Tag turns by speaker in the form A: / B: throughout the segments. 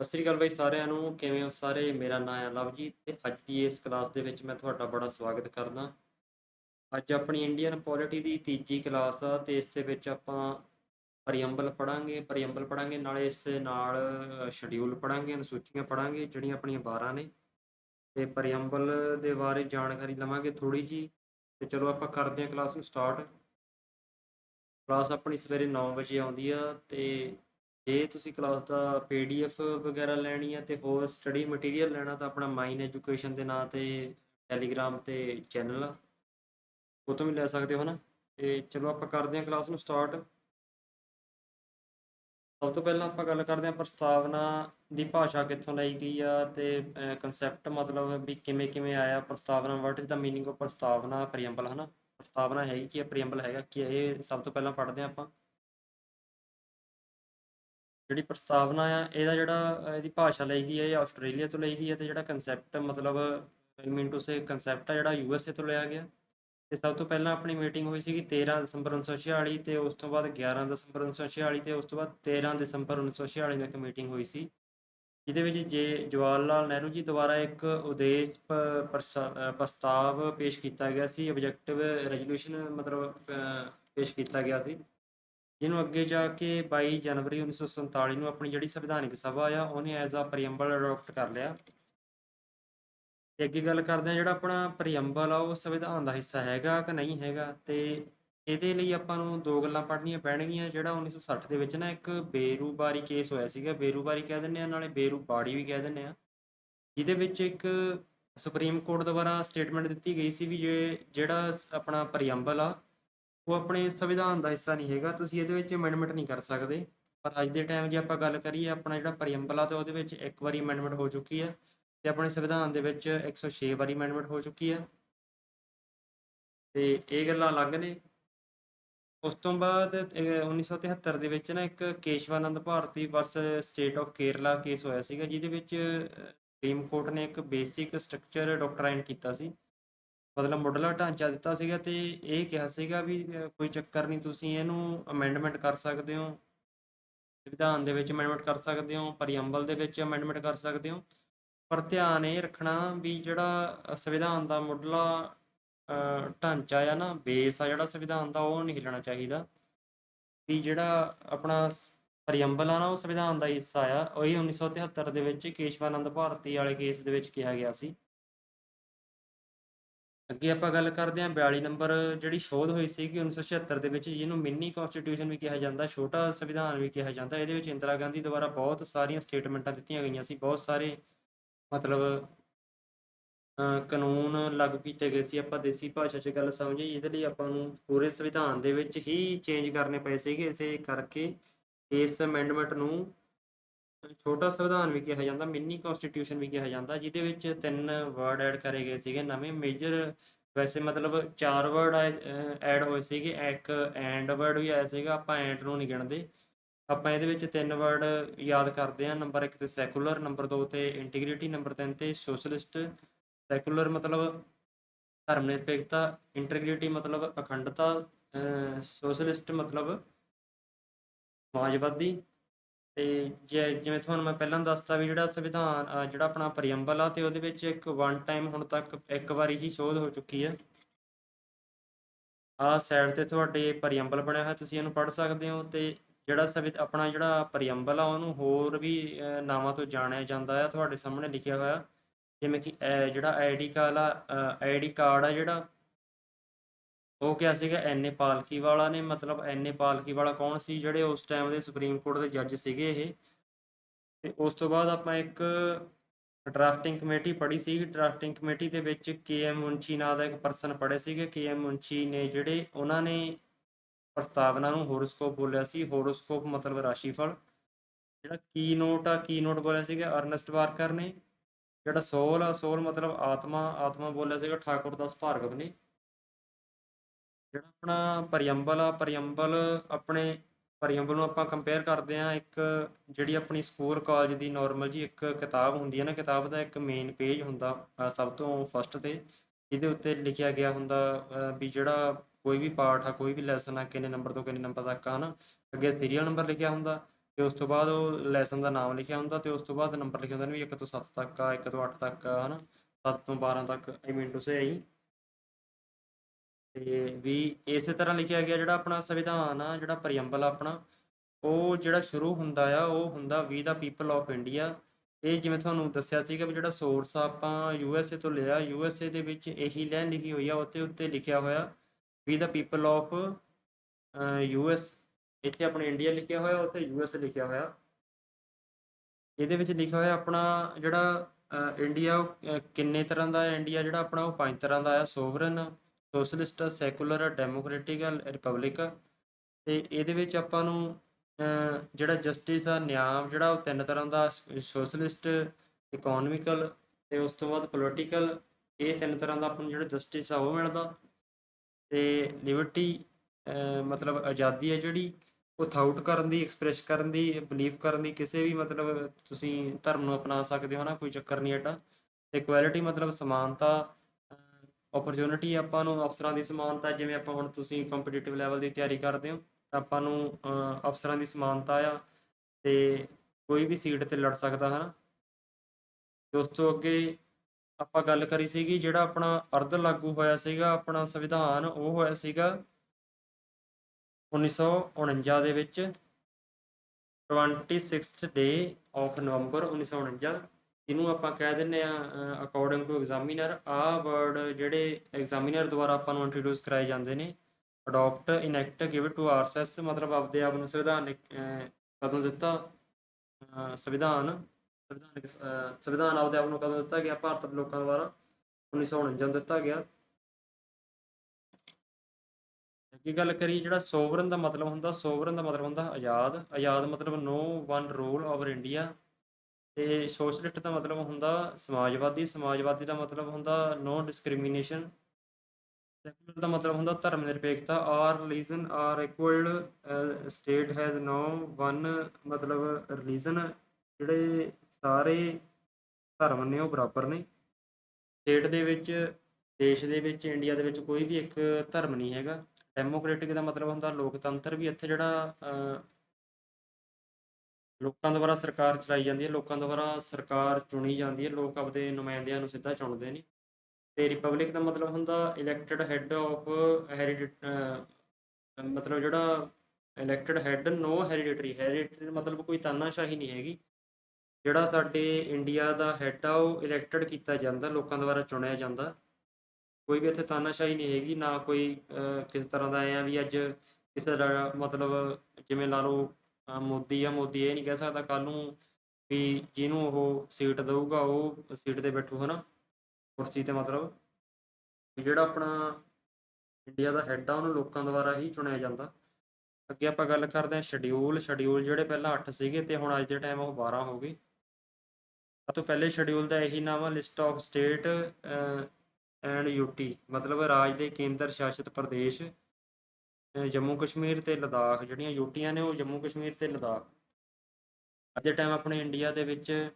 A: ਸਤਿ ਸ੍ਰੀ ਅਕਾਲ ਬਾਈ ਸਾਰਿਆਂ ਨੂੰ, ਕਿਵੇਂ ਹੋ ਸਾਰੇ? ਮੇਰਾ ਨਾਮ ਹੈ ਲਵਜੀਤ ਤੇ ਅੱਜ ਦੀ ਇਸ ਕਲਾਸ ਦੇ ਵਿੱਚ ਮੈਂ ਤੁਹਾਡਾ ਬੜਾ ਸਵਾਗਤ ਕਰਦਾ। ਅੱਜ ਆਪਣੀ ਇੰਡੀਅਨ ਪੋਲਿਟੀ ਦੀ ਤੀਜੀ ਕਲਾਸ ਆ ਤੇ ਇਸ ਦੇ ਵਿੱਚ ਆਪਾਂ ਪ੍ਰੀਐਮਬਲ ਪੜਾਂਗੇ ਪ੍ਰੀਐਮਬਲ ਪੜਾਂਗੇ ਨਾਲੇ ਇਸ ਦੇ ਨਾਲ ਸ਼ਡਿਊਲ ਪੜਾਂਗੇ ਅਨੁਸੂਚੀਆਂ ਪੜਾਂਗੇ ਜਿਹੜੀਆਂ ਆਪਣੀਆਂ 12 ਨੇ। ਤੇ ਪ੍ਰੀਐਮਬਲ ਦੇ ਬਾਰੇ ਜਾਣਕਾਰੀ ਲਵਾਂਗੇ ਥੋੜੀ ਜੀ ਤੇ ਚਲੋ ਆਪਾਂ ਕਰਦੇ ਹਾਂ ਕਲਾਸ ਨੂੰ ਸਟਾਰਟ। ਕਲਾਸ ਆਪਣੀ ਸਵੇਰੇ 9 ਵਜੇ ਆਉਂਦੀ ਆ ਤੇ ਜੇ ਤੁਸੀਂ ਕਲਾਸ ਦਾ ਪੀਡੀਐਫ ਵਗੈਰਾ ਲੈਣੀ ਹੈ ਤੇ ਹੋਰ ਸਟੱਡੀ ਮਟੀਰੀਅਲ ਲੈਣਾ ਤਾਂ ਆਪਣਾ ਮਾਈਨ ਐਜੂਕੇਸ਼ਨ ਦੇ ਨਾਂ ਤੇ ਟੈਲੀਗ੍ਰਾਮ ਤੇ ਚੈਨਲ ਆ। ਉਹ ਤੋਂ ਵੀ ਲੈ ਸਕਦੇ ਹੋ ਨਾ। ਤੇ ਚਲੋ ਆਪਾਂ ਕਰਦੇ ਹਾਂ ਕਲਾਸ ਨੂੰ ਸਟਾਰਟ ਸਭ ਤੋਂ ਪਹਿਲਾਂ ਆਪਾਂ ਗੱਲ ਕਰਦੇ ਹਾਂ ਪ੍ਰਸਤਾਵਨਾ ਦੀ ਭਾਸ਼ਾ ਕਿੱਥੋਂ ਲਈ ਗਈ ਆ ਤੇ ਕਨਸੈਪਟ ਮਤਲਬ ਵੀ ਕਿਵੇਂ ਕਿਵੇਂ ਆਇਆ ਪ੍ਰਸਤਾਵਨਾ what is the meaning of ਪ੍ਰਸਤਾਵਨਾ preamble ਹਨਾ। ਪ੍ਰਸਤਾਵਨਾ ਹੈਗੀ ਕੀ ਹੈ ਪ੍ਰੀਐਮਬਲ ਹੈਗਾ ਕੀ ਹੈ ਇਹ ਸਭ ਤੋਂ ਪਹਿਲਾਂ ਪੜ੍ਹਦੇ ਹਾਂ ਆਪਾਂ। ਜਿਹੜੀ ਪ੍ਰਸਤਾਵਨਾ ਆ, ਇਹਦਾ ਜਿਹੜਾ ਇਹਦੀ ਭਾਸ਼ਾ ਲਈ ਗਈ ਹੈ ਇਹ ਆਸਟ੍ਰੇਲੀਆ ਤੋਂ ਲਈ ਗਈ ਹੈ ਤੇ ਜਿਹੜਾ ਕਨਸੈਪਟ ਮਤਲਬ ਮੀਨ ਟੂ ਸੇ ਕਨਸੈਪਟ ਆ ਜਿਹੜਾ ਯੂਐਸਏ ਤੋਂ ਲਿਆ ਗਿਆ। ਤੇ ਸਭ ਤੋਂ ਪਹਿਲਾਂ ਆਪਣੀ ਮੀਟਿੰਗ ਹੋਈ ਸੀਗੀ 13 ਦਸੰਬਰ 1946 ਤੇ ਉਸ ਤੋਂ ਬਾਅਦ 11 ਦਸੰਬਰ 1946 ਤੇ ਉਸ ਤੋਂ ਬਾਅਦ 13 ਦਸੰਬਰ 1946 ਨੂੰ ਇੱਕ ਮੀਟਿੰਗ ਹੋਈ ਸੀ। ਜਿਹਦੇ ਵਿੱਚ ਜੇ ਜਵਾਹਰ ਲਾਲ ਨਹਿਰੂ ਜੀ ਦੁਆਰਾ ਇੱਕ ਉਦੇਸ਼ ਪ- ਪ੍ਰਸਤਾਵ ਪੇਸ਼ ਕੀਤਾ ਗਿਆ ਸੀ ਆਬਜੈਕਟਿਵ ਰੈਜ਼ੋਲੂਸ਼ਨ ਮਤਲਬ ਪੇਸ਼ ਕੀਤਾ ਗਿਆ ਸੀ। ਜਿਹਨੂੰ ਅੱਗੇ ਜਾ ਕੇ 22 ਜਨਵਰੀ 1947 ਨੂੰ ਆਪਣੀ ਜਿਹੜੀ ਸੰਵਿਧਾਨਿਕ ਸਭਾ ਆ, ਉਹਨੇ ਐਜ਼ ਆ ਪ੍ਰੀਐਮਬਲ ਅਡਾਪਟ ਕਰ ਲਿਆ। ਤੇ ਅੱਗੇ ਗੱਲ ਕਰਦੇ ਆ ਜਿਹੜਾ ਆਪਣਾ ਪ੍ਰੀਐਮਬਲ ਆ, ਉਹ ਸੰਵਿਧਾਨ ਦਾ ਹਿੱਸਾ ਹੈਗਾ ਕਿ ਨਹੀਂ ਹੈਗਾ? ਤੇ ਇਹਦੇ ਲਈ ਆਪਾਂ ਨੂੰ ਦੋ ਗੱਲਾਂ ਪੜ੍ਹਨੀਆਂ ਪੈਣਗੀਆਂ। ਜਿਹੜਾ 1960 ਦੇ ਵਿੱਚ ਨਾ ਇੱਕ ਬੇਰੂਬਾਰੀ ਕੇਸ ਹੋਇਆ ਸੀਗਾ। ਬੇਰੂਬਾਰੀ ਕਹਿ ਦਿੰਦੇ ਆ, ਨਾਲੇ ਬੇਰੂਬਾੜੀ ਵੀ ਕਹਿ ਦਿੰਦੇ ਆ। ਜਿਹਦੇ ਵਿੱਚ ਇੱਕ ਸੁਪਰੀਮ ਕੋਰਟ ਦੁਆਰਾ ਸਟੇਟਮੈਂਟ ਦਿੱਤੀ ਗਈ ਸੀ ਵੀ ਜੇ ਜਿਹੜਾ ਆਪਣਾ ਪ੍ਰੀਐਮਬਲ ਆ ਉਹ ਆਪਣੇ ਸੰਵਿਧਾਨ ਦਾ ਹਿੱਸਾ ਨਹੀਂ ਹੈਗਾ, ਤੁਸੀਂ ਇਹਦੇ ਵਿੱਚ ਅਮੈਂਡਮੈਂਟ ਨਹੀਂ ਕਰ ਸਕਦੇ। ਪਰ ਅੱਜ ਦੇ ਟਾਈਮ ਜੇ ਆਪਾਂ ਗੱਲ ਕਰੀਏ, ਆਪਣਾ ਜਿਹੜਾ ਪ੍ਰੀਐਮਬਲ ਆ ਤੇ ਉਹਦੇ ਵਿੱਚ ਇੱਕ ਵਾਰੀ ਅਮੈਂਡਮੈਂਟ ਹੋ ਚੁੱਕੀ ਹੈ ਤੇ ਆਪਣੇ ਸੰਵਿਧਾਨ ਦੇ ਵਿੱਚ 106 ਵਾਰੀ ਅਮੈਂਡਮੈਂਟ ਹੋ ਚੁੱਕੀ ਹੈ। ਤੇ ਇਹ ਗੱਲਾਂ ਅਲੱਗ ਨੇ। ਉਸ ਤੋਂ ਬਾਅਦ, ਇਹ 1973 ਦੇ ਵਿੱਚ ਨਾ ਇੱਕ Keshavananda Bharati versus state of Kerala case ਹੋਇਆ ਸੀਗਾ, ਜਿਹਦੇ ਵਿੱਚ ਸੁਪਰੀਮ ਕੋਰਟ ਨੇ ਇੱਕ ਬੇਸਿਕ ਸਟਰਕਚਰ ਡਾਕਟਰਾਈਨ ਕੀਤਾ ਸੀ। ਮਤਲਬ ਮੁੱਢਲਾ ਢਾਂਚਾ ਦਿੱਤਾ ਸੀਗਾ ਤੇ ਇਹ ਕਿਹਾ ਸੀਗਾ ਵੀ ਕੋਈ ਚੱਕਰ ਨਹੀਂ ਤੁਸੀਂ ਇਹਨੂੰ ਅਮੈਂਡਮੈਂਟ ਕਰ ਸਕਦੇ ਹੋ। ਸੰਵਿਧਾਨ ਦੇ ਵਿੱਚ ਅਮੈਂਡਮੈਂਟ ਕਰ ਸਕਦੇ ਹੋ ਪ੍ਰੀਐਮਬਲ ਦੇ ਵਿੱਚ ਅਮੈਂਡਮੈਂਟ ਕਰ ਸਕਦੇ ਹੋ। ਪਰ ਧਿਆਨ ਇਹ ਰੱਖਣਾ ਵੀ ਜਿਹੜਾ ਸੰਵਿਧਾਨ ਦਾ ਮੁੱਢਲਾ ਅ, ਢਾਂਚਾ ਆ ਨਾ ਬੇਸ ਆ ਜਿਹੜਾ ਸੰਵਿਧਾਨ ਦਾ ਉਹ ਨਹੀਂ ਹਿੱਲਣਾ ਚਾਹੀਦਾ। ਵੀ ਜਿਹੜਾ ਆਪਣਾ ਪ੍ਰੀਐਮਬਲ ਆ ਨਾ ਉਹ ਸੰਵਿਧਾਨ ਦਾ ਹਿੱਸਾ ਆ। ਉਹ ਹੀ 1973 ਦੇ ਵਿੱਚ ਕੇਸ਼ਵਾਨੰਦ ਭਾਰਤੀ ਵਾਲੇ ਕੇਸ ਦੇ ਵਿੱਚ ਕਿਹਾ ਗਿਆ ਸੀ। ਅੱਗੇ ਆਪਾਂ ਗੱਲ ਕਰਦੇ ਹਾਂ 42 ਨੰਬਰ ਜਿਹੜੀ ਸ਼ੋਧ ਹੋਈ ਸੀ ਕਿ 1976 ਦੇ ਵਿੱਚ, ਜਿਹਨੂੰ ਮਿੰਨੀ ਕਨਸਟੀਟਿਊਸ਼ਨ ਵੀ ਕਿਹਾ ਜਾਂਦਾ, ਛੋਟਾ ਸੰਵਿਧਾਨ ਵੀ ਕਿਹਾ ਜਾਂਦਾ, ਇਹਦੇ ਵਿੱਚ ਇੰਦਰਾ ਗਾਂਧੀ ਦੁਆਰਾ ਬਹੁਤ ਸਾਰੀਆਂ ਸਟੇਟਮੈਂਟਾਂ ਦਿੱਤੀਆਂ ਗਈਆਂ ਸੀ, ਬਹੁਤ ਸਾਰੇ ਮਤਲਬ ਕਾਨੂੰਨ ਲਾਗੂ ਕੀਤੇ ਗਏ ਸੀ, ਆਪਾਂ ਦੇਸੀ ਭਾਸ਼ਾ 'ਚ ਗੱਲ ਸਮਝੀ ਇਹਦੇ ਲਈ ਆਪਾਂ ਨੂੰ ਪੂਰੇ ਸੰਵਿਧਾਨ ਦੇ ਵਿੱਚ ਹੀ ਚੇਂਜ ਕਰਨੇ ਪਏ ਸੀਗੇ, ਇਸੇ ਕਰਕੇ ਇਸ ਅਮੈਂਡਮੈਂਟ ਨੂੰ ਛੋਟਾ ਸੰਵਿਧਾਨ ਵੀ ਕਿਹਾ ਜਾਂਦਾ, ਮਿੰਨੀ ਕਨਸਟੀਟਿਊਸ਼ਨ ਵੀ ਕਿਹਾ ਜਾਂਦਾ, ਜਿਹਦੇ ਵਿੱਚ ਤਿੰਨ ਵਰਡ ਐਡ ਕਰੇ ਗਏ ਸੀਗੇ, ਨਵੇਂ ਮੇਜਰ ਵੈਸੇ ਮਤਲਬ ਚਾਰ ਵਰਡ ਐਡ ਹੋਏ ਸੀਗੇ, ਇੱਕ ਐਂਡ ਵਰਡ ਵੀ ਆਇਆ ਸੀਗਾ, ਆਪਾਂ ਐਂਡ ਨੂੰ ਨਹੀਂ ਗਿਣਦੇ, ਆਪਾਂ ਇਹਦੇ ਵਿੱਚ ਤਿੰਨ ਵਰਡ ਯਾਦ ਕਰਦੇ ਹਾਂ ਨੰਬਰ 1 ਤੇ ਸੈਕੂਲਰ ਨੰਬਰ 2 ਤੇ ਇੰਟੀਗ੍ਰਿਟੀ ਨੰਬਰ 3 ਤੇ ਸੋਸ਼ਲਿਸਟ ਸੈਕੂਲਰ ਮਤਲਬ ਧਰਮ ਨਿਰਪੇਖਤਾ ਇੰਟੀਗ੍ਰਿਟੀ ਮਤਲਬ ਅਖੰਡਤਾ ਸੋਸ਼ਲਿਸਟ ਮਤਲਬ ਸਮਾਜਵਾਦੀ ਤੇ ਜੇ ਜਿਵੇਂ ਤੁਹਾਨੂੰ ਮੈਂ ਪਹਿਲਾਂ ਦੱਸਤਾ ਵੀ ਜਿਹੜਾ ਸੰਵਿਧਾਨ ਅ, ਜਿਹੜਾ ਆਪਣਾ ਪ੍ਰੀਐਮਬਲ ਆ ਤੇ ਉਹਦੇ ਵਿੱਚ ਇੱਕ ਵਨ ਟਾਈਮ ਹੁਣ ਤੱਕ ਇੱਕ ਵਾਰੀ ਹੀ ਸ਼ੋਧ ਹੋ ਚੁੱਕੀ ਹੈ। ਆਹ ਸਾਈਡ ਤੇ ਤੁਹਾਡੇ ਪ੍ਰੀਐਮਬਲ ਬਣਿਆ ਹੋਇਆ ਤੁਸੀਂ ਇਹਨੂੰ ਪੜ੍ਹ ਸਕਦੇ ਹੋ ਤੇ ਜਿਹੜਾ ਸੰਵਿ ਆਪਣਾ ਜਿਹੜਾ ਪ੍ਰੀਐਮਬਲ ਆ ਉਹਨੂੰ ਹੋਰ ਵੀ ਅ, ਨਾਵਾਂ ਤੋਂ ਜਾਣਿਆ ਜਾਂਦਾ ਆ ਤੁਹਾਡੇ ਸਾਹਮਣੇ ਲਿਖਿਆ ਹੋਇਆ। ਜਿਵੇਂ ਕਿ ਅ, ਜਿਹੜਾ ਆਈਡੀ ਕਾਲ ਆ ਆਈਡੀ ਕਾਰਡ ਆ ਜਿਹੜਾ ਉਹ ਕਿਹਾ ਸੀਗਾ, ਐਨੇ ਪਾਲਕੀ ਵਾਲਾ ਨੇ। ਮਤਲਬ ਐਨੇ ਪਾਲਕੀ ਵਾਲਾ ਕੌਣ ਸੀ ਜਿਹੜੇ ਉਸ ਟਾਈਮ ਦੇ ਸੁਪਰੀਮ ਕੋਰਟ ਦੇ ਜੱਜ ਸੀਗੇ ਇਹ? ਤੇ ਉਸ ਤੋਂ ਬਾਅਦ ਆਪਾਂ ਇੱਕ ਡਰਾਫਟਿੰਗ ਕਮੇਟੀ ਪੜ੍ਹੀ ਸੀ। ਡਰਾਫਟਿੰਗ ਕਮੇਟੀ ਦੇ ਵਿੱਚ ਕੇ ਐਮ ਮੁੰਸ਼ੀ ਨਾਂ ਦਾ ਇੱਕ ਪਰਸਨ ਪੜ੍ਹੇ ਸੀਗੇ। ਕੇ ਐਮ ਮੁੰਸ਼ੀ ਨੇ ਜਿਹੜੇ ਉਹਨਾਂ ਨੇ ਪ੍ਰਸਤਾਵਨਾ ਨੂੰ ਹੋਰੋਸਕੋਪ ਬੋਲਿਆ ਸੀ। ਹੋਰੋਸਕੋਪ ਮਤਲਬ ਰਾਸ਼ੀਫਲ। ਜਿਹੜਾ ਕੀ ਨੋਟ ਆ ਕੀ ਨੋਟ ਬੋਲਿਆ ਸੀਗਾ ਅਰਨਸਟ ਵਾਰਕਰ ਨੇ। ਜਿਹੜਾ ਸੋਲ ਆ, ਸੋਲ ਮਤਲਬ ਆਤਮਾ ਆਤਮਾ ਬੋਲਿਆ ਸੀਗਾ ਠਾਕੁਰ ਦਾਸ ਭਾਰਗਵ ਨੇ। ਜਿਹੜਾ ਆਪਣਾ ਪ੍ਰੀਐਮਬਲ ਆ ਪ੍ਰੀਐਮਬਲ ਆਪਣੇ ਪ੍ਰੀਐਮਬਲ ਨੂੰ ਆਪਾਂ ਕੰਪੇਅਰ ਕਰਦੇ ਆ ਇੱਕ ਜਿਹੜੀ ਆਪਣੀ ਸਕੂਲ ਕਾਲਜ ਦੀ ਨਾਰਮਲ ਜੀ ਇੱਕ ਕਿਤਾਬ ਹੁੰਦੀ ਹੈ ਨਾ, ਕਿਤਾਬ ਦਾ ਇੱਕ ਮੇਨ ਪੇਜ ਹੁੰਦਾ ਸਭ ਤੋਂ ਫਸਟ ਤੇ, ਜਿਹਦੇ ਉੱਤੇ ਲਿਖਿਆ ਗਿਆ ਹੁੰਦਾ ਵੀ ਜਿਹੜਾ ਕੋਈ ਵੀ ਪਾਠ ਆ, ਕੋਈ ਵੀ ਲੈਸਨ ਆ, ਕਿੰਨੇ ਨੰਬਰ ਤੋਂ ਕਿੰਨੇ ਨੰਬਰ ਤੱਕ ਆ ਨਾ ਅੱਗੇ ਸੀਰੀਅਲ ਨੰਬਰ ਲਿਖਿਆ ਹੁੰਦਾ, ਤੇ ਉਸ ਤੋਂ ਬਾਅਦ ਉਹ ਲੈਸਨ ਦਾ ਨਾਮ ਲਿਖਿਆ ਹੁੰਦਾ, ਤੇ ਉਸ ਤੋਂ ਬਾਅਦ ਨੰਬਰ ਲਿਖੇ ਹੁੰਦੇ ਨੇ ਵੀ 1 ਤੋਂ 7 ਤੱਕ ਆ 1 ਤੋਂ 8 ਤੱਕ ਆ, ਹਨਾ 7 ਤੋਂ 12 ਤੱਕ ਆਈ ਮੀਨ ਟੂ ਸੇ ਆਈ ਤੇ ਵੀ ਇਸੇ ਤਰ੍ਹਾਂ ਲਿਖਿਆ ਗਿਆ ਜਿਹੜਾ ਆਪਣਾ ਸੰਵਿਧਾਨ ਆ, ਜਿਹੜਾ ਪ੍ਰੀਐਮਬਲ ਆਪਣਾ, ਉਹ ਜਿਹੜਾ ਸ਼ੁਰੂ ਹੁੰਦਾ ਆ, ਉਹ ਹੁੰਦਾ we the people of India ਇਹ ਜਿਵੇਂ ਤੁਹਾਨੂੰ ਦੱਸਿਆ ਸੀਗਾ ਵੀ ਜਿਹੜਾ ਸੋਰਸ ਆਪਾਂ ਯੂ ਐਸ ਏ ਤੋਂ ਲਿਆ ਯੂ ਐਸ ਏ ਦੇ ਵਿੱਚ ਇਹੀ ਲਾਈਨ ਲਿਖੀ ਹੋਈ ਆ ਉੱਤੇ ਉੱਤੇ ਲਿਖਿਆ ਹੋਇਆ we the people of U S ਇੱਥੇ ਆਪਣੇ ਇੰਡੀਆ ਲਿਖਿਆ ਹੋਇਆ, ਉੱਥੇ ਯੂ ਐਸ ਲਿਖਿਆ ਹੋਇਆ। ਇਹਦੇ ਵਿੱਚ ਲਿਖਿਆ ਹੋਇਆ ਆਪਣਾ ਜਿਹੜਾ ਇੰਡੀਆ ਕਿੰਨੇ ਤਰ੍ਹਾਂ ਦਾ ਹੈ? ਇੰਡੀਆ ਜਿਹੜਾ ਆਪਣਾ ਉਹ ਪੰਜ ਤਰ੍ਹਾਂ ਦਾ ਆ sovereign socialist, secular, democratic, republic ਤੇ ਇਹਦੇ ਵਿੱਚ ਆਪਾਂ ਨੂੰ ਜਿਹੜਾ ਜਸਟਿਸ ਆ, ਨਿਆਂ ਜਿਹੜਾ ਉਹ ਤਿੰਨ ਤਰ੍ਹਾਂ ਦਾ ਸੋਸ਼ਲਿਸਟ, ਇਕਨੋਮਿਕਲ ਤੇ ਉਸ ਤੋਂ ਬਾਅਦ ਪੋਲੀਟੀਕਲ, ਇਹ ਤਿੰਨ ਤਰ੍ਹਾਂ ਦਾ ਆਪਾਂ ਨੂੰ ਜਿਹੜਾ ਜਸਟਿਸ ਆ ਉਹ ਮਿਲਦਾ। ਤੇ ਲਿਬਰਟੀ ਮਤਲਬ ਆਜ਼ਾਦੀ ਹੈ ਜਿਹੜੀ, ਉਹ ਥਾਊਟ ਕਰਨ ਦੀ, ਐਕਸਪ੍ਰੈਸ ਕਰਨ ਦੀ, ਬਲੀਵ ਕਰਨ ਦੀ, ਕਿਸੇ ਵੀ ਮਤਲਬ ਤੁਸੀਂ ਧਰਮ ਨੂੰ ਅਪਣਾ ਸਕਦੇ ਹੋ ਨਾ, ਕੋਈ ਚੱਕਰ ਨਹੀਂ ਐਡਾ ਤੇ ਇਕੁਐਲਿਟੀ ਮਤਲਬ ਸਮਾਨਤਾ ਓਪਰਚੁਨਿਟੀ ਆਪਾਂ ਨੂੰ ਅਫਸਰਾਂ ਦੀ ਸਮਾਨਤਾ ਜਿਵੇਂ ਆਪਾਂ ਹੁਣ ਤੁਸੀਂ ਕੰਪੀਟੀਟਿਵ ਲੈਵਲ ਦੀ ਤਿਆਰੀ ਕਰਦੇ ਹੋ ਆਪਾਂ ਨੂੰ ਅਫਸਰਾਂ ਦੀ ਸਮਾਨਤਾ ਆ ਤੇ ਕੋਈ ਵੀ ਸੀਟ ਤੇ ਲੜ ਸਕਦਾ ਹੈ ਨਾ ਅੱਗੇ ਆਪਾਂ ਗੱਲ ਕਰੀ ਸੀਗੀ, ਜਿਹੜਾ ਆਪਣਾ ਅਰਧ ਲਾਗੂ ਹੋਇਆ ਸੀਗਾ, ਆਪਣਾ ਸੰਵਿਧਾਨ, ਉਹ ਹੋਇਆ ਸੀਗਾ 1949 ਦੇ ਵਿੱਚ 26th ਡੇ ਆਫ ਨਵੰਬਰ 1949 ਜਿਹਨੂੰ ਆਪਾਂ ਕਹਿ ਦਿੰਨੇ ਆ ਅਕੋਰਡਿੰਗ ਟੂ ਐਗਜ਼ਾਮੀਨਰ ਆ ਵਰਡ ਜਿਹੜੇ ਐਗਜ਼ਾਮੀਨਰ ਦੁਆਰਾ ਆਪਾਂ ਨੂੰ ਇੰਟਰੋਡਿਊਸ ਕਰਾਏ ਜਾਂਦੇ ਨੇ adapt enact give to ourselves ਮਤਲਬ ਆਪਦੇ ਆਪ ਨੂੰ ਸੰਵਿਧਾਨ ਕਦੋਂ ਦਿੱਤਾ? ਸੰਵਿਧਾਨ, ਸੰਵਿਧਾਨਿਕ ਸੰਵਿਧਾਨ ਆਪਦੇ ਆਪ ਨੂੰ ਕਦੋਂ ਦਿੱਤਾ ਗਿਆ? ਭਾਰਤ ਦੇ ਲੋਕਾਂ ਦੁਆਰਾ 1949 ਨੂੰ ਦਿੱਤਾ ਗਿਆ। ਅੱਗੇ ਗੱਲ ਕਰੀਏ, ਜਿਹੜਾ ਸੋਵਰਨ ਦਾ ਮਤਲਬ ਹੁੰਦਾ ਸੋਵਰਨ ਦਾ ਮਤਲਬ ਹੁੰਦਾ ਆਜ਼ਾਦ। ਆਜ਼ਾਦ ਮਤਲਬ no one rule over India ਤੇ ਸੋਸ਼ਲਿਸਟ ਦਾ ਮਤਲਬ ਹੁੰਦਾ ਸਮਾਜਵਾਦੀ ਸਮਾਜਵਾਦੀ ਦਾ ਮਤਲਬ ਹੁੰਦਾ ਨੋ ਡਿਸਕ੍ਰਿਮੀਨੇਸ਼ਨ ਸੈਕੂਲਰ ਦਾ ਮਤਲਬ ਹੁੰਦਾ ਧਰਮ ਨਿਰਪੇਖਤਾ all religion are equal state has no one ਮਤਲਬ ਰਿਲੀਜਨ ਜਿਹੜੇ ਸਾਰੇ ਧਰਮ ਨੇ ਉਹ ਬਰਾਬਰ ਨੇ। ਸਟੇਟ ਦੇ ਵਿੱਚ, ਦੇਸ਼ ਦੇ ਵਿੱਚ, ਇੰਡੀਆ ਦੇ ਵਿੱਚ ਕੋਈ ਵੀ ਇੱਕ ਧਰਮ ਨਹੀਂ ਹੈਗਾ। ਡੈਮੋਕ੍ਰੈਟਿਕ ਦਾ ਮਤਲਬ ਹੁੰਦਾ ਲੋਕਤੰਤਰ ਵੀ ਇੱਥੇ ਜਿਹੜਾ ਲੋਕਾਂ ਦੁਆਰਾ ਸਰਕਾਰ ਚਲਾਈ ਜਾਂਦੀ ਹੈ, ਲੋਕਾਂ ਦੁਆਰਾ ਸਰਕਾਰ ਚੁਣੀ ਜਾਂਦੀ ਹੈ, ਲੋਕ ਆਪਦੇ ਨੁਮਾਇੰਦਿਆਂ ਨੂੰ ਸਿੱਧਾ ਚੁਣਦੇ ਨੇ। ਤੇ ਰਿਪਬਲਿਕ ਦਾ ਮਤਲਬ ਹੁੰਦਾ ਇਲੈਕਟਿਡ ਹੈੱਡ ਆਫ ਮਤਲਬ ਜਿਹੜਾ elected head no hereditary hereditary ਮਤਲਬ ਕੋਈ ਤਾਨਾਸ਼ਾਹੀ ਨਹੀਂ ਹੈਗੀ। ਜਿਹੜਾ ਸਾਡੇ ਇੰਡੀਆ ਦਾ ਹੈੱਡ ਆ, ਉਹ ਇਲੈਕਟਡ ਕੀਤਾ ਜਾਂਦਾ, ਲੋਕਾਂ ਦੁਆਰਾ ਚੁਣਿਆ ਜਾਂਦਾ। ਕੋਈ ਵੀ ਇੱਥੇ ਤਾਨਾਸ਼ਾਹੀ ਨਹੀਂ ਹੈਗੀ, ਨਾ ਕੋਈ ਕਿਸ ਤਰ੍ਹਾਂ ਦਾ ਐ ਵੀ ਅੱਜ ਕਿਸੇ ਦਾ ਮਤਲਬ ਜਿਵੇਂ ਲਾ ਲਓ ਮੋਦੀ ਆ, ਮੋਦੀ ਇਹ ਨਹੀਂ ਕਹਿ ਸਕਦਾ ਕੱਲ ਨੂੰ ਵੀ ਜਿਹਨੂੰ ਉਹ ਸੀਟ ਦਊਗਾ, ਉਹ ਸੀਟ ਤੇ ਬੈਠੂ, ਹਨਾ? ਕੁਰਸੀ ਤੇ ਮਤਲਬ ਜਿਹੜਾ ਆਪਣਾ ਇੰਡੀਆ ਦਾ ਹੈੱਡ ਆ, ਉਹਨੂੰ ਲੋਕਾਂ ਦੁਆਰਾ ਹੀ ਚੁਣਿਆ ਜਾਂਦਾ। ਅੱਗੇ ਆਪਾਂ ਗੱਲ ਕਰਦੇ ਹਾਂ ਸ਼ਡਿਊਲ ਸ਼ਡਿਊਲ ਜਿਹੜੇ ਪਹਿਲਾਂ 8 ਸੀਗੇ ਤੇ ਹੁਣ ਅੱਜ ਦੇ ਟਾਈਮ ਉਹ 12 ਹੋ ਗਏ। ਸਭ ਤੋਂ ਪਹਿਲੇ ਸ਼ਡਿਊਲ ਦਾ ਇਹੀ ਨਾਮ ਆ list of state and UT ਮਤਲਬ ਰਾਜ ਦੇ ਕੇਂਦਰ ਸ਼ਾਸਿਤ ਪ੍ਰਦੇਸ਼। ਜੰਮੂ ਕਸ਼ਮੀਰ ਤੇ ਲਦਾਖ, ਜਿਹੜੀਆਂ ਯੂਟੀਆਂ ਨੇ ਉਹ ਜੰਮੂ ਕਸ਼ਮੀਰ ਤੇ ਲਦਾਖ। ਅੱਜ ਦੇ ਟਾਈਮ ਆਪਣੇ ਇੰਡੀਆ ਦੇ ਵਿੱਚ,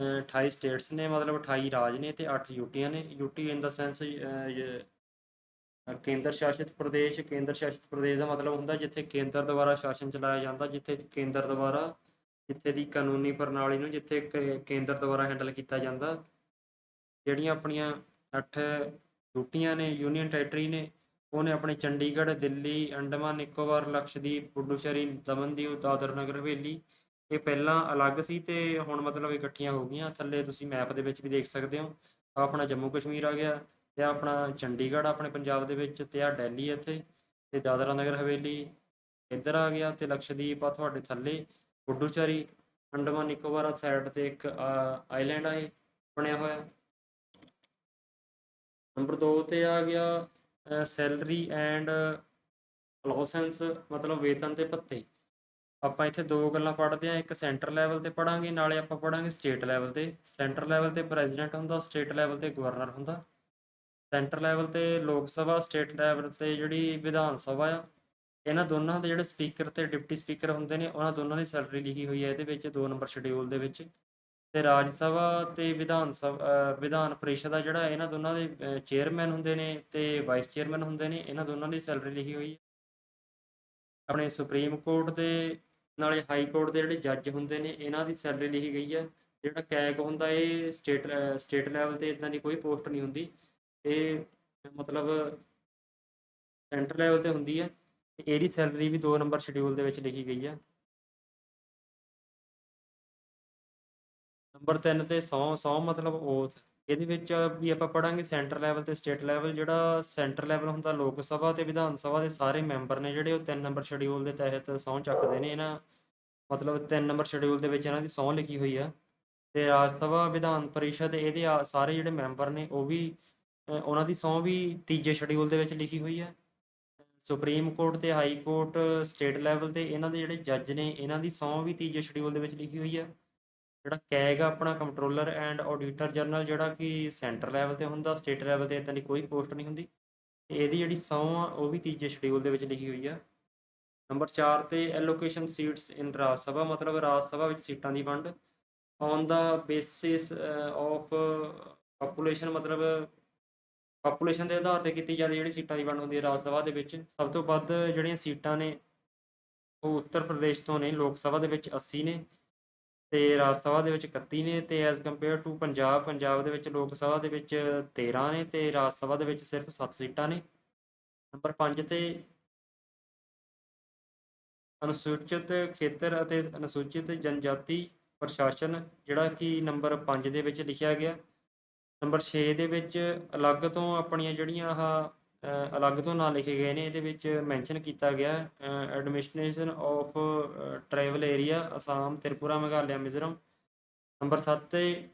A: ਅਹ 28 ਸਟੇਟਸ ਨੇ, ਮਤਲਬ 28 ਰਾਜ ਨੇ ਤੇ 8 ਯੂਟੀਆਂ ਨੇ। ਯੂਟੀ ਇਨ ਦਾ ਸੈਂਸ ਕੇਂਦਰ ਸ਼ਾਸਿਤ ਪ੍ਰਦੇਸ਼, ਕੇਂਦਰ ਸ਼ਾਸਿਤ ਪ੍ਰਦੇਸ਼ ਦਾ ਮਤਲਬ ਹੁੰਦਾ ਜਿੱਥੇ ਕੇਂਦਰ ਦੁਆਰਾ ਸ਼ਾਸਨ ਚਲਾਇਆ ਜਾਂਦਾ, ਜਿੱਥੇ ਕੇਂਦਰ ਦੁਆਰਾ, ਜਿੱਥੇ ਦੀ ਕਾਨੂੰਨੀ ਪ੍ਰਣਾਲੀ ਨੂੰ ਜਿੱਥੇ ਕ- ਕੇਂਦਰ ਦੁਆਰਾ ਹੈਂਡਲ ਕੀਤਾ ਜਾਂਦਾ। ਜਿਹੜੀਆਂ ਆਪਣੀਆਂ 8 ਯੂਟੀਆਂ ਨੇ ਯੂਨੀਅਨ ਟੈਰੀਟਰੀ ਨੇ ਉਹਨੇ ਆਪਣੇ ਚੰਡੀਗੜ੍ਹ, ਦਿੱਲੀ, ਅੰਡਮਾਨ, ਨਿਕੋਬਾਰ, ਲਕਸ਼ਦੀਪ, ਪੁਡੂਚੇਰੀ, ਦਮਨਦੀਪ, ਦਾਦਰ ਨਗਰ ਹਵੇਲੀ। ਇਹ ਪਹਿਲਾਂ ਅਲੱਗ ਸੀ ਤੇ ਹੁਣ ਮਤਲਬ ਇਕੱਠੀਆਂ ਹੋ ਗਈਆਂ। ਥੱਲੇ ਤੁਸੀਂ ਮੈਪ ਦੇ ਵਿੱਚ ਵੀ ਦੇਖ ਸਕਦੇ ਹੋ। ਆਪਣਾ ਜੰਮੂ ਕਸ਼ਮੀਰ ਆ ਗਿਆ ਤੇ ਆਪਣਾ ਚੰਡੀਗੜ੍ਹ ਆਪਣੇ ਪੰਜਾਬ ਦੇ ਵਿੱਚ ਤੇ ਆ ਦਿੱਲੀ ਇੱਥੇ। ਤੇ ਦਾਦਰਾ ਨਗਰ ਹਵੇਲੀ ਇੱਧਰ ਆ ਗਿਆ ਤੇ ਲਕਸ਼ਦੀਪ ਆ ਤੁਹਾਡੇ ਥੱਲੇ। ਪੁਡੂਚੇਰੀ, ਅੰਡਮਾਨ, ਨਿਕੋਬਾਰ ਸਾਈਡ ਤੇ ਇੱਕ ਆਈਲੈਂਡ ਆ ਬਣਿਆ ਹੋਇਆ। ਨੰਬਰ 2 ਤੇ ਆ ਗਿਆ ਸੈਲਰੀ ਐਂਡ ਅਲੋਸੈਂਸ ਮਤਲਬ ਵੇਤਨ ਤੇ ਭੱਤੇ। ਆਪਾਂ ਇੱਥੇ ਦੋ ਗੱਲਾਂ ਪੜ੍ਹਦੇ ਹਾਂ, ਇੱਕ ਸੈਂਟਰ ਲੈਵਲ ਤੇ ਪੜਾਂਗੇ ਨਾਲੇ ਆਪਾਂ ਪੜਾਂਗੇ ਸਟੇਟ ਲੈਵਲ ਤੇ। ਸੈਂਟਰ ਲੈਵਲ ਤੇ ਪ੍ਰੈਜ਼ੀਡੈਂਟ ਹੁੰਦਾ, ਸਟੇਟ ਲੈਵਲ ਤੇ ਗਵਰਨਰ ਹੁੰਦਾ। ਸੈਂਟਰ ਲੈਵਲ ਤੇ ਲੋਕ ਸਭਾ, ਸਟੇਟ ਲੈਵਲ ਤੇ ਜਿਹੜੀ ਵਿਧਾਨ ਸਭਾ ਆ, ਇਹਨਾਂ ਦੋਨਾਂ ਦੇ ਜਿਹੜੇ ਸਪੀਕਰ ਤੇ ਡਿਪਟੀ ਸਪੀਕਰ ਹੁੰਦੇ ਨੇ, ਉਹਨਾਂ ਦੋਨਾਂ ਦੀ ਸੈਲਰੀ ਲਿਖੀ ਹੋਈ ਹੈ ਇਹਦੇ ਵਿੱਚ 2 ਨੰਬਰ ਸ਼ਡਿਊਲ ਦੇ ਵਿੱਚ। ਤੇ ਰਾਜ ਸਭਾ ਤੇ ਵਿਧਾਨ ਸਭਾ ਵਿਧਾਨ ਪਰਿਸ਼ਦ ਆ ਜਿਹੜਾ, ਇਹਨਾਂ ਦੋਨਾਂ ਦੇ ਚੇਅਰਮੈਨ ਹੁੰਦੇ ਨੇ ਤੇ ਵਾਈਸ ਚੇਅਰਮੈਨ ਹੁੰਦੇ ਨੇ, ਇਹਨਾਂ ਦੋਨਾਂ ਦੀ ਸੈਲਰੀ ਲਿਖੀ ਹੋਈ ਹੈ। ਆਪਣੇ ਸੁਪਰੀਮ ਕੋਰਟ ਦੇ ਨਾਲੇ ਹਾਈ ਕੋਰਟ ਦੇ ਜਿਹੜੇ ਜੱਜ ਹੁੰਦੇ ਨੇ, ਇਹਨਾਂ ਦੀ ਸੈਲਰੀ ਲਿਖੀ ਗਈ ਹੈ। ਜਿਹੜਾ ਕੈਕ ਹੁੰਦਾ, ਇਹ ਸਟੇਟ ਸਟੇਟ ਲੈਵਲ ਤੇ ਇਦਾਂ ਦੀ ਕੋਈ ਪੋਸਟ ਨਹੀਂ ਹੁੰਦੀ। ਇਹ ਮਤਲਬ ਸੈਂਟਰ ਲੈਵਲ ਤੇ ਹੁੰਦੀ ਹੈ। ਇਹਦੀ ਸੈਲਰੀ ਵੀ 2 ਨੰਬਰ ਸ਼ਡਿਊਲ ਦੇ ਵਿੱਚ ਲਿਖੀ ਗਈ ਹੈ। ਨੰਬਰ 3 ਤੇ 100 100 ਮਤਲਬ ਓਥ ਇਹਦੇ ਵਿੱਚ ਵੀ ਆਪਾਂ ਪੜਾਂਗੇ ਸੈਂਟਰ ਲੈਵਲ ਤੇ ਸਟੇਟ ਲੈਵਲ, ਜਿਹੜਾ ਸੈਂਟਰ ਲੈਵਲ ਹੁੰਦਾ ਲੋਕ ਸਭਾ ਤੇ ਵਿਧਾਨ ਸਭਾ ਦੇ ਸਾਰੇ ਮੈਂਬਰ ਨੇ ਜਿਹੜੇ ਉਹ 3 ਨੰਬਰ ਸ਼ਡਿਊਲ ਦੇ ਤਹਿਤ ਸਹੁੰ ਚੱਕਦੇ ਨੇ ਇਹਨਾਂ, ਮਤਲਬ 3 ਨੰਬਰ ਸ਼ਡਿਊਲ ਦੇ ਵਿੱਚ ਇਹਨਾਂ ਦੀ ਸਹੁੰ ਲਿਖੀ ਹੋਈ ਆ। ਤੇ ਰਾਜ ਸਭਾ, ਵਿਧਾਨ ਪਰਿਸ਼ਦ ਇਹਦੇ ਆ- ਸਾਰੇ ਜਿਹੜੇ ਮੈਂਬਰ ਨੇ ਉਹ ਵੀ ਉਹਨਾਂ ਦੀ ਸਹੁੰ ਵੀ ਤੀਜੇ ਸ਼ਡਿਊਲ ਦੇ ਵਿੱਚ ਲਿਖੀ ਹੋਈ ਹੈ ਸੁਪਰੀਮ ਕੋਰਟ ਤੇ ਹਾਈ ਕੋਰਟ, ਸਟੇਟ ਲੈਵਲ ਤੇ ਇਹਨਾਂ ਦੇ ਜਿਹੜੇ ਜੱਜ ਨੇ, ਇਹਨਾਂ ਦੀ ਸਹੁੰ ਵੀ ਤੀਜੇ ਸ਼ਡਿਊਲ ਦੇ ਵਿੱਚ ਲਿਖੀ ਹੋਈ ਹੈ ਜਿਹੜਾ ਕੈਗ ਆ ਆਪਣਾ ਕੰਟਰੋਲਰ ਐਂਡ ਆਡੀਟਰ ਜਨਰਲ ਜਿਹੜਾ ਕਿ ਸੈਂਟਰ ਲੈਵਲ ਤੇ ਹੁੰਦਾ ਸਟੇਟ ਲੈਵਲ ਤੇ ਇਦਾਂ ਦੀ ਕੋਈ ਪੋਸਟ ਨਹੀਂ ਹੁੰਦੀ। ਇਹਦੀ ਜਿਹੜੀ ਸਹੁੰ ਆ, ਉਹ ਵੀ ਤੀਜੇ ਸ਼ਡਿਊਲ ਦੇ ਵਿੱਚ ਲਿਖੀ ਹੋਈ ਆ। ਨੰਬਰ 4 ਤੇ ਐਲੋਕੇਸ਼ਨ ਸੀਟਸ ਇਨ ਰਾਜ ਸਭਾ, ਮਤਲਬ ਰਾਜ ਸਭਾ ਵਿੱਚ ਸੀਟਾਂ ਦੀ ਵੰਡ। On the basis of population ਮਤਲਬ ਪਾਪੂਲੇਸ਼ਨ ਦੇ ਆਧਾਰ ਤੇ ਕੀਤੀ ਜਾਂਦੀ ਜਿਹੜੀ ਸੀਟਾਂ ਦੀ ਵੰਡ ਹੁੰਦੀ ਹੈ ਰਾਜ ਸਭਾ ਦੇ ਵਿੱਚ। ਸਭ ਤੋਂ ਵੱਧ ਜਿਹੜੀਆਂ ਸੀਟਾਂ ਨੇ, ਉਹ ਉੱਤਰ ਪ੍ਰਦੇਸ਼ ਤੋਂ ਨੇ, ਲੋਕ ਸਭਾ ਦੇ ਵਿੱਚ 80 ਨੇ। ਤੇ ਰਾਜ ਸਭਾ ਦੇ ਵਿੱਚ 31 ਨੇ ਤੇ as compare to Punjab Punjab ਦੇ ਵਿੱਚ ਲੋਕ ਸਭਾ ਦੇ ਵਿੱਚ 13 ਨੇ ਤੇ ਰਾਜ ਸਭਾ ਦੇ ਵਿੱਚ ਸਿਰਫ 7 ਸੀਟਾਂ ਨੇ। ਨੰਬਰ 5 ਤੇ ਅਨੁਸੂਚਿਤ ਖੇਤਰ ਅਤੇ ਅਨੁਸੂਚਿਤ ਜਨਜਾਤੀ ਪ੍ਰਸ਼ਾਸਨ, ਜਿਹੜਾ ਕਿ ਨੰਬਰ 5 ਦੇ ਵਿੱਚ ਲਿਖਿਆ ਗਿਆ। ਨੰਬਰ 6 ਦੇ ਵਿੱਚ ਅਲੱਗ ਤੋਂ ਆਪਣੀਆਂ ਜਿਹੜੀਆਂ ਆਹ ਅਲੱਗ ਤੋਂ ਨਾਂ ਲਿਖੇ ਗਏ ਨੇ, ਇਹਦੇ ਵਿੱਚ ਮੈਂਸ਼ਨ ਕੀਤਾ ਗਿਆ administration of tribal area Assam Tripura, Meghalaya, Mizoram. Number 7 ਤੇ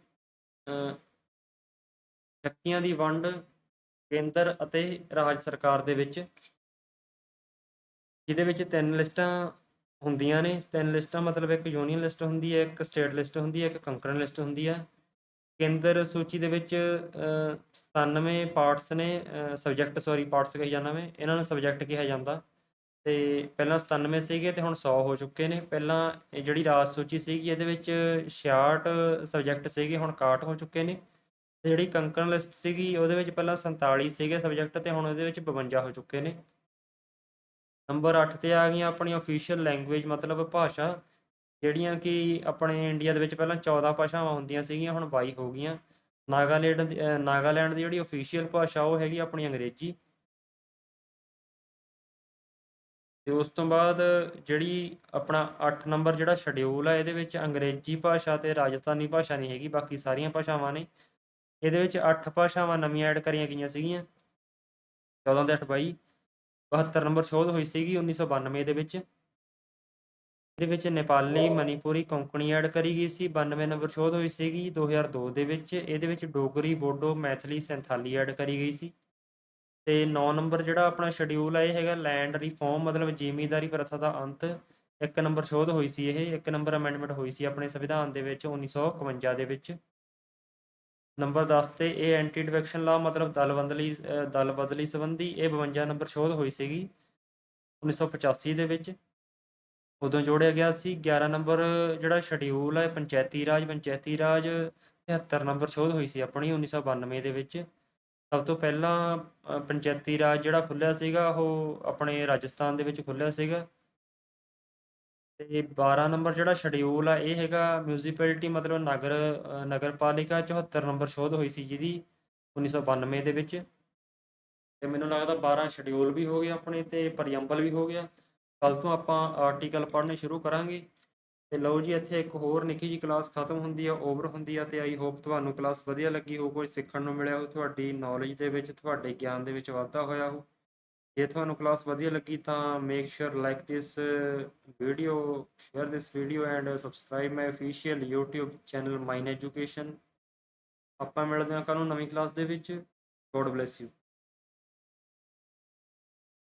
A: ਸ਼ਕਤੀਆਂ ਦੀ ਵੰਡ ਕੇਂਦਰ ਅਤੇ ਰਾਜ ਸਰਕਾਰ ਦੇ ਵਿੱਚ, ਜਿਹਦੇ ਵਿੱਚ ਤਿੰਨ ਲਿਸਟਾਂ ਹੁੰਦੀਆਂ ਨੇ। ਤਿੰਨ ਲਿਸਟਾਂ ਮਤਲਬ ਇੱਕ ਯੂਨੀਅਨ ਲਿਸਟ ਹੁੰਦੀ ਹੈ, ਇੱਕ ਸਟੇਟ ਲਿਸਟ ਹੁੰਦੀ ਹੈ, ਇੱਕ ਕੰਕਰਨ ਲਿਸਟ ਹੁੰਦੀ ਹੈ। ਕੇਂਦਰ ਸੂਚੀ ਦੇ ਵਿੱਚ ਅ, 97 ਪਾਰਟਸ ਨੇ ਸਬਜੈਕਟ ਸੌਰੀ ਪਾਰਟਸ ਕਹੀ ਜਾਂਦਾ ਮੈਂ ਇਹਨਾਂ ਨੂੰ ਸਬਜੈਕਟ ਕਿਹਾ ਜਾਂਦਾ। ਤੇ ਪਹਿਲਾਂ 97 ਸੀਗੇ ਤੇ ਹੁਣ 100 ਹੋ ਚੁੱਕੇ ਨੇ। ਪਹਿਲਾਂ ਜਿਹੜੀ ਰਾਜ ਸੂਚੀ ਸੀਗੀ ਇਹਦੇ ਵਿੱਚ 66 ਸਬਜੈਕਟ ਸੀਗੇ ਹੁਣ 61 ਹੋ ਚੁੱਕੇ ਨੇ। ਤੇ ਜਿਹੜੀ ਕੰਕਣ ਲਿਸਟ ਸੀਗੀ ਉਹਦੇ ਵਿੱਚ ਪਹਿਲਾਂ 47 ਸੀਗੇ ਸਬਜੈਕਟ ਤੇ ਹੁਣ ਉਹਦੇ ਵਿੱਚ 52 ਹੋ ਚੁੱਕੇ ਨੇ। ਨੰਬਰ 8 ਤੇ ਆ ਗਈਆਂ ਆਪਣੀ ਅਫੀਸ਼ੀਅਲ ਲੈਂਗੁਏਜ ਮਤਲਬ ਭਾਸ਼ਾ। ਜਿਹੜੀਆਂ ਕਿ ਆਪਣੇ ਇੰਡੀਆ ਦੇ ਵਿੱਚ ਪਹਿਲਾਂ 14 ਭਾਸ਼ਾਵਾਂ ਹੁੰਦੀਆਂ ਸੀਗੀਆਂ, ਹੁਣ 22 ਹੋ ਗਈਆਂ। ਨਾਗਾਲੈਂਡ ਨਾਗਾਲੈਂਡ ਦੀ ਜਿਹੜੀ ਅਫੀਸ਼ੀਅਲ ਭਾਸ਼ਾ ਉਹ ਹੈਗੀ ਆਪਣੀ ਅੰਗਰੇਜ਼ੀ। ਤੇ ਉਸ ਤੋਂ ਬਾਅਦ ਜਿਹੜੀ ਆਪਣਾ 8 ਨੰਬਰ ਜਿਹੜਾ ਸ਼ਡਿਊਲ ਆ, ਇਹਦੇ ਵਿੱਚ ਅੰਗਰੇਜ਼ੀ ਭਾਸ਼ਾ ਤੇ ਰਾਜਸਥਾਨੀ ਭਾਸ਼ਾ ਨਹੀਂ ਹੈਗੀ, ਬਾਕੀ ਸਾਰੀਆਂ ਭਾਸ਼ਾਵਾਂ ਨੇ। ਇਹਦੇ ਵਿੱਚ 8 ਭਾਸ਼ਾਵਾਂ ਨਵੀਆਂ ਐਡ ਕਰੀਆਂ ਗਈਆਂ ਸੀਗੀਆਂ। 14 ਤੇ 8 22 72 ਨੰਬਰ ਸ਼ੋਧ ਹੋਈ ਸੀਗੀ 1992 ਦੇ ਵਿੱਚ। ਇਹਦੇ ਵਿੱਚ ਨੇਪਾਲੀ ਮਨੀਪੁਰੀ ਕੋਂਕਣੀ ਐਡ ਕਰੀ ਗਈ ਸੀ 92 ਨੰਬਰ ਸ਼ੋਧ ਹੋਈ ਸੀਗੀ 2002 ਦੇ ਵਿੱਚ ਇਹਦੇ ਵਿੱਚ ਡੋਗਰੀ, ਬੋਡੋ, ਮੈਥਲੀ, ਸੰਥਾਲੀ ਐਡ ਕਰੀ ਗਈ ਸੀ। ਤੇ 9 ਨੰਬਰ ਜਿਹੜਾ ਆਪਣਾ ਸ਼ਡਿਊਲ ਹੈ ਇਹ ਹੈਗਾ ਲੈਂਡ ਰਿਫਾਰਮ ਮਤਲਬ ਜ਼ਿਮੀਂਦਾਰੀ ਪ੍ਰਥਾ ਦਾ ਅੰਤ। ਇੱਕ ਨੰਬਰ ਸ਼ੋਧ ਹੋਈ ਸੀ ਇਹ, ਇੱਕ ਨੰਬਰ ਅਮੈਂਡਮੈਂਟ ਹੋਈ ਸੀ ਆਪਣੇ ਸੰਵਿਧਾਨ ਦੇ ਵਿੱਚ 1951 ਦੇ ਵਿੱਚ। ਨੰਬਰ 10 ਤੇ ਇਹ ਐਂਟੀ ਡਿਫੈਕਸ਼ਨ ਲਾ ਮਤਲਬ ਦਲ ਬਦਲੀ ਦਲ ਬਦਲੀ ਸੰਬੰਧੀ ਇਹ 52 ਨੰਬਰ ਸ਼ੋਧ ਹੋਈ ਸੀਗੀ 1985 ਦੇ ਵਿੱਚ। ਉਦੋਂ ਜੋੜਿਆ ਗਿਆ ਸੀ 11 ਨੰਬਰ ਜਿਹੜਾ ਸ਼ਡਿਊਲ ਹੈ ਪੰਚਾਇਤੀ ਰਾਜ ਪੰਚਾਇਤੀ ਰਾਜ 73 ਨੰਬਰ ਸ਼ੋਧ ਹੋਈ ਸੀ ਆਪਣੀ 1992 ਦੇ ਵਿੱਚ। ਸਭ ਤੋਂ ਪਹਿਲਾਂ ਪੰਚਾਇਤੀ ਰਾਜ ਜਿਹੜਾ ਖੁੱਲਿਆ ਸੀਗਾ ਉਹ ਆਪਣੇ ਰਾਜਸਥਾਨ ਦੇ ਵਿੱਚ ਖੁੱਲਿਆ ਸੀਗਾ। ਤੇ 12 ਨੰਬਰ ਜਿਹੜਾ ਸ਼ਡਿਊਲ ਆ ਇਹ ਹੈਗਾ ਮਿਊਨਿਸਪੈਲਿਟੀ ਮਤਲਬ ਨਗਰ ਅ, ਨਗਰਪਾਲਿਕਾ 74 ਨੰਬਰ ਸ਼ੋਧ ਹੋਈ ਸੀ ਜਿਹਦੀ 1992 ਦੇ ਵਿੱਚ। ਤੇ ਮੈਨੂੰ ਲੱਗਦਾ 12 ਸ਼ਡਿਊਲ ਵੀ ਹੋ ਗਿਆ ਆਪਣੇ ਤੇ ਪ੍ਰੀਐਂਬਲ ਵੀ ਹੋ ਗਿਆ। ਕੱਲ ਤੋਂ ਆਪਾਂ ਆਰਟੀਕਲ ਪੜ੍ਹਨੇ ਸ਼ੁਰੂ ਕਰਾਂਗੇ। ਤੇ ਲਓ ਜੀ, ਇੱਥੇ ਇੱਕ ਹੋਰ ਨਿੱਕੀ ਜੀ ਕਲਾਸ ਖਤਮ ਹੁੰਦੀ ਆ ਓਵਰ ਹੁੰਦੀ ਆ, ਤੇ ਆਈ ਹੋਪ ਤੁਹਾਨੂੰ ਕਲਾਸ ਵਧੀਆ ਲੱਗੀ ਹੋ ਕੁਝ ਸਿੱਖਣ ਨੂੰ ਮਿਲਿਆ ਹੋ ਤੁਹਾਡੀ ਨੌਲੇਜ ਦੇ ਵਿੱਚ, ਤੁਹਾਡੇ ਗਿਆਨ ਦੇ ਵਿੱਚ ਵਾਧਾ ਹੋਇਆ ਹੋ ਜੇ ਤੁਹਾਨੂੰ ਕਲਾਸ ਵਧੀਆ ਲੱਗੀ ਤਾਂ make sure like this video share this video and subscribe my official YouTube channel mine education ਆਪਾਂ ਮਿਲਦੇ ਹਾਂ ਕੱਲ ਨੂੰ ਨਵੀਂ ਕਲਾਸ ਦੇ ਵਿੱਚ। God bless you